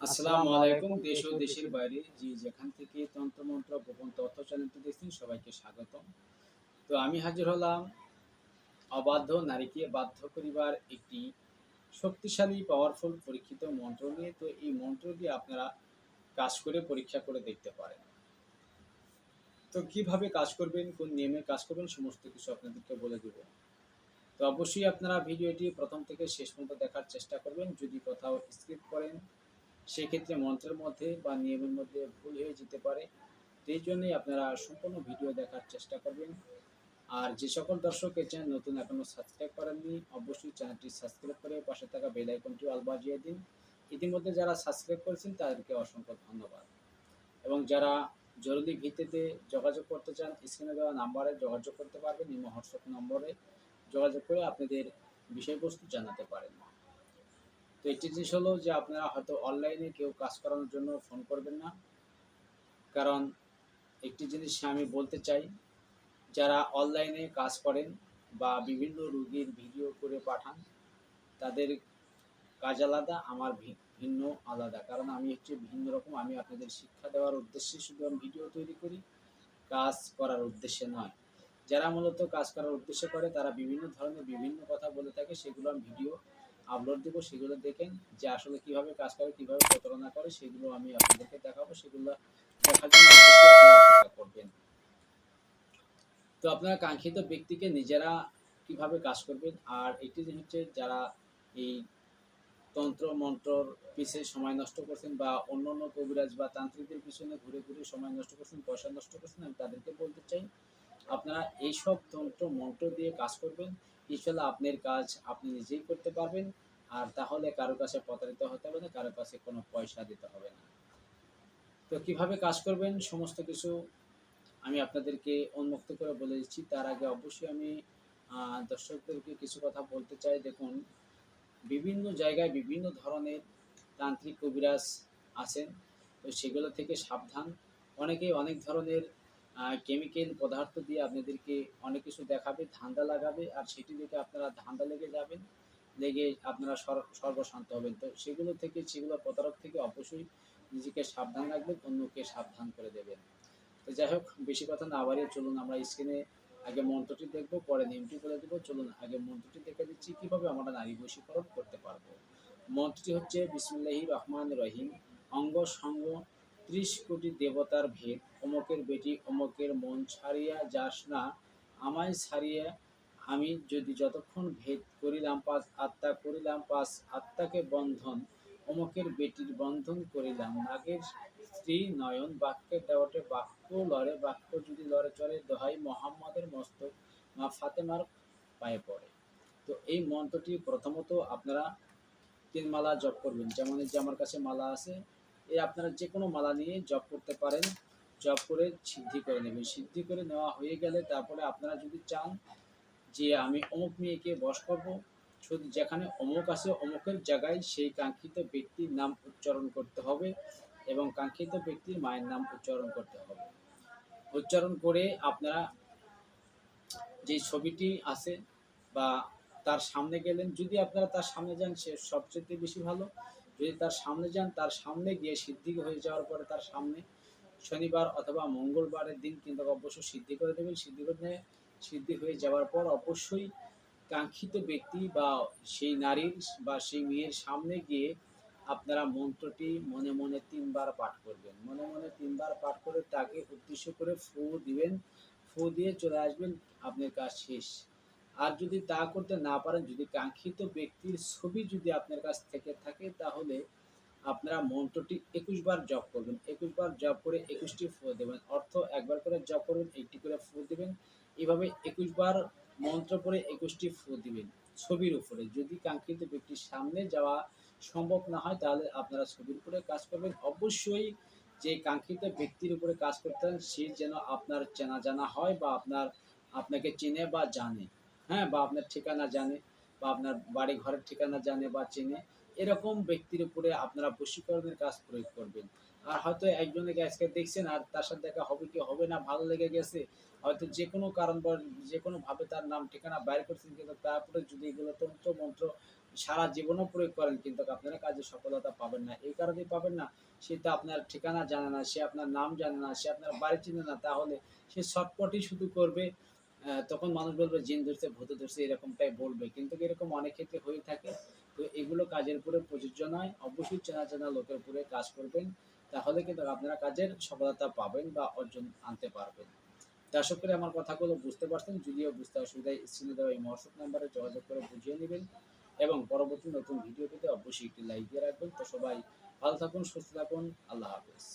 আসসালামু আলাইকুম দেশ ও দেশের বাইরে যে যেখান থেকে তন্ত্রমন্ত্র গোপন তথ্য চ্যানেলটি দেখছেন সবাইকে স্বাগতম। তো আমি হাজির হলাম অবাধ্য নারীকে বাধ্য করিবার একটি শক্তিশালী পাওয়ারফুল পরীক্ষিত মন্ত্র নিয়ে। তো এই মন্ত্র দিয়ে আপনারা কাজ করে পরীক্ষা করে দেখতে পারেন। তো কীভাবে কাজ করবেন কোন নিয়মে কাজ করবেন সমস্ত কিছু আপনাদেরকে বলে দেব। তো অবশ্যই আপনারা ভিডিওটি প্রথম থেকে শেষ পর্যন্ত দেখার চেষ্টা করবেন। যদি কোথাও স্কিপ করেন সেক্ষেত্রে মন্ত্রের মধ্যে বা নিয়মের মধ্যে ভুল হয়ে যেতে পারে। এই জন্যই আপনারা সম্পূর্ণ ভিডিও দেখার চেষ্টা করবেন। আর যে সকল দর্শক এই চ্যানেল নতুন এখনও সাবস্ক্রাইব করেননি, অবশ্যই চ্যানেলটি সাবস্ক্রাইব করে পাশে থাকা বেল আইকনটি অল বাজিয়ে দিন। ইতিমধ্যে যারা সাবস্ক্রাইব করেছেন, তাদেরকে অসংখ্য ধন্যবাদ। এবং যারা জরুরি ভিত্তিতে যোগাযোগ করতে চান, স্ক্রিনে দেওয়া নাম্বারে যোগাযোগ করতে পারবেন এই হোয়াটসঅ্যাপ নম্বরে যোগাযোগ করে আপনাদের বিষয়বস্তু জানাতে পারেন। তো একটি জিনিস হলো যে আপনারা হয়তো অনলাইনে কেউ কাজ করানোর জন্য ফোন করবেন না। কারণ একটি জিনিস আমি বলতে চাই, যারা অনলাইনে কাজ করেন বা বিভিন্ন রুগীর ভিডিও করে পাঠান, তাদের কাজ আলাদা, আমার ভিন্ন আলাদা। কারণ আমি হচ্ছে ভিন্ন রকম, আমি আপনাদের শিক্ষা দেওয়ার উদ্দেশ্যে শুধু আমি ভিডিও তৈরি করি, কাজ করার উদ্দেশ্যে নয়। যারা মূলত কাজ করার উদ্দেশ্য করে, তারা বিভিন্ন ধরনের বিভিন্ন কথা বলে থাকে, সেগুলো আমি ভিডিও আপলোড দেবো, সেগুলো দেখেন যে আসলে কীভাবে কাজ করে, কীভাবে প্রতারণা করে, সেগুলো আমি আপনাদেরকে দেখাবো, সেগুলো দেখার জন্য অপেক্ষা করবেন। তো আপনারা কাঙ্ক্ষিত ব্যক্তিকে নিজেরা কীভাবে কাজ করবেন, আর একটি জিনিস হচ্ছে যারা এই তন্ত্র মন্ত্রর পিছিয়ে সময় নষ্ট করছেন বা অন্য অন্য কবিরাজ বা তান্ত্রিকদের পিছনে ঘুরে ঘুরে সময় নষ্ট করছেন, পয়সা নষ্ট করছেন, আমি তাদেরকে বলতে চাই আপনারা এইসব তন্ত্র মন্ত্র দিয়ে কাজ করবেন। ইনশাল্লাহ আপনার কাজ আপনি নিজেই করতে পারবেন। আর তাহলে কারও কাছে প্রতারিত হতে হবে না, কারও কাছে কোনো পয়সা দিতে হবে না। তো কীভাবে কাজ করবেন, সমস্ত কিছু আমি আপনাদেরকে উন্মুক্ত করে বলে দিচ্ছি। তার আগে অবশ্যই আমি দর্শকদেরকে কিছু কথা বলতে চাই। দেখুন, বিভিন্ন জায়গায় বিভিন্ন ধরনের তান্ত্রিক কবিরাজ আছেন। তো সেগুলো থেকে সাবধান। অনেকে অনেক ধরনের কেমিক্যাল পদার্থ দিয়ে আপনাদেরকে অনেক কিছু দেখাবে, ধান্দা লাগাবে, আর সেটি দেখে আপনারা ধান্দা লেগে যাবেন, লেগে আপনারা সর- সর্বশান্ত হবেন। তো সেগুলো থেকে, সেগুলো প্রতারক থেকে অবশ্যই নিজেকে সাবধান রাখবেন, অন্যকে সাবধান করে দেবেন। তো যাই হোক, বেশি কথা না বাড়িয়ে চলুন, আমরা স্ক্রিনে আগে মন্ত্রটি দেখব, পরে নিয়মটি বলে দেবো। চলুন, আগে মন্ত্রটি দেখে দিচ্ছি, কীভাবে আমরা নারী বশীকরণ করতে পারব। মন্ত্রটি হচ্ছে বিসমুল্লাহি রহমান রহিম, অঙ্গ সঙ্গ ত্রিশ কোটি দেবতার ভেদ। অমকের বেটি, অমকের মন ছাড়িয়া যাস না। আমায় ছাড়িয়া আমি যদি যতক্ষণ ভেদ করিলাম পাস আত্মা করিলাম পাস আত্মাকে বন্ধন, অমকের বেটির বন্ধন করিলাম। নাগের স্ত্রী নয়ন বাক্যের দেওয়াটে বাক্য লড়ে, বাক্য যদি লড়ে চড়ে দোহাই মোহাম্মদের মস্তক মা ফাতেমার পায়ে পড়ে। তো এই মন্ত্রটি প্রথমত আপনারা তিন মালা জপ করবেন। যেমন যে আমার কাছে মালা আছে এই আপনারা যে কোনো মালা নিয়ে জব করতে পারেন। জব করে সিদ্ধি করে নেবেন। সিদ্ধি করে নেওয়া হয়ে গেলে তারপরে আপনারা যদি চান যে আমি অমুক মেয়েকে বস করব, শুধু যেখানে অমুক আছে অমুকের জায়গায় সেই কাঙ্ক্ষিত ব্যক্তির নাম উচ্চারণ করতে হবে এবং কাঙ্ক্ষিত ব্যক্তির মায়ের নাম উচ্চারণ করতে হবে। উচ্চারণ করে আপনারা যে ছবিটি আছে বা তার সামনে গেলেন, যদি আপনারা তার সামনে যান, সে সবচেয়ে বেশি ভালো। যদি তার সামনে যান, তার সামনে গিয়ে সিদ্ধি হয়ে যাওয়ার পরে তার সামনে শনিবার অথবা মঙ্গলবারের দিন কিন্তু অবশ্যই সিদ্ধি করে দেবেন। সিদ্ধি করে সিদ্ধি হয়ে যাওয়ার পর অবশ্যই কাঙ্ক্ষিত ব্যক্তি বা সেই নারীর বা সেই মেয়ের সামনে গিয়ে আপনারা মন্ত্রটি মনে মনে তিনবার পাঠ করবেন। মনে মনে তিনবার পাঠ করে তাকে উদ্দেশ্য করে ফু দিবেন। ফু দিয়ে চলে আসবেন। আপনার কাজ শেষ। আর যদি তা করতে না পারেন, যদি কাঙ্ক্ষিত ব্যক্তির ছবি যদি আপনার কাছ থেকে থাকে, তাহলে আপনারা মন্ত্রটি একুশ বার জপ করবেন। একুশ বার জপ করে একুশটি ফু দেবেন। অর্থ একবার করে জপ করবেন একটি করে ফু দেবেন। এভাবে একুশ বার মন্ত্র পড়ে একুশটি ফু দিবেন ছবির উপরে। যদি কাঙ্ক্ষিত ব্যক্তির সামনে যাওয়া সম্ভব না হয়, তাহলে আপনারা ছবির উপরে কাজ করবেন। অবশ্যই যে কাঙ্ক্ষিত ব্যক্তির উপরে কাজ করতে সে যেন আপনার চেনা জানা হয় বা আপনার, আপনাকে চেনে বা জানে। হ্যাঁ বা আপনার ঠিকানা জানে, বা আপনার বাড়ি ঘরের ঠিকানা জানে বা চেনে, এরকম ব্যক্তির উপরে আপনারা বশীকরণের কাজ প্রয়োগ করবেন। আর হয়তো একজনকে আজকে দেখছেন আর তার সাথে দেখা হবে কি হবে না, ভালো লেগে গেছে, হয়তো যে কোনো কারণ যে কোনোভাবে তার নাম, ঠিকানা বাইর করছেন, কিন্তু তারপরে যদি এগুলো তন্ত্র মন্ত্র সারা জীবনও প্রয়োগ করেন, কিন্তু আপনারা কাজে সফলতা পাবেন না। এই কারণেই পাবেন না, সে তো আপনার ঠিকানা জানে না, সে আপনার নাম জানে না, সে আপনার বাড়ি চিনে না, তাহলে সে শর্টকটই শুধু করবে। তখন মানুষ বলবে, জিন ধরছে, ভূত ধরছে, এরকমটাই বলবে। কিন্তু এরকম অনেক ক্ষেত্রে হয়ে থাকে। তো এগুলো কাজের উপরে প্রযোজ্য নয়। অবশ্যই চেনা চেনা লোকের উপরে কাজ করবেন। তাহলে কিন্তু আপনারা কাজের সফলতা পাবেন বা অর্জন আনতে পারবেন। আশা করি আমার কথাগুলো বুঝতে পারছেন। যদিও বুঝতে অসুবিধায় স্ক্রিনে দেওয়া এই হোয়াটসঅ্যাপ নাম্বারে যোগাযোগ করে বুঝিয়ে নেবেন। এবং পরবর্তী নতুন ভিডিও পেতে অবশ্যই একটি লাইক দিয়ে রাখবেন। তো সবাই ভালো থাকুন, সুস্থ থাকুন। আল্লাহ হাফেজ।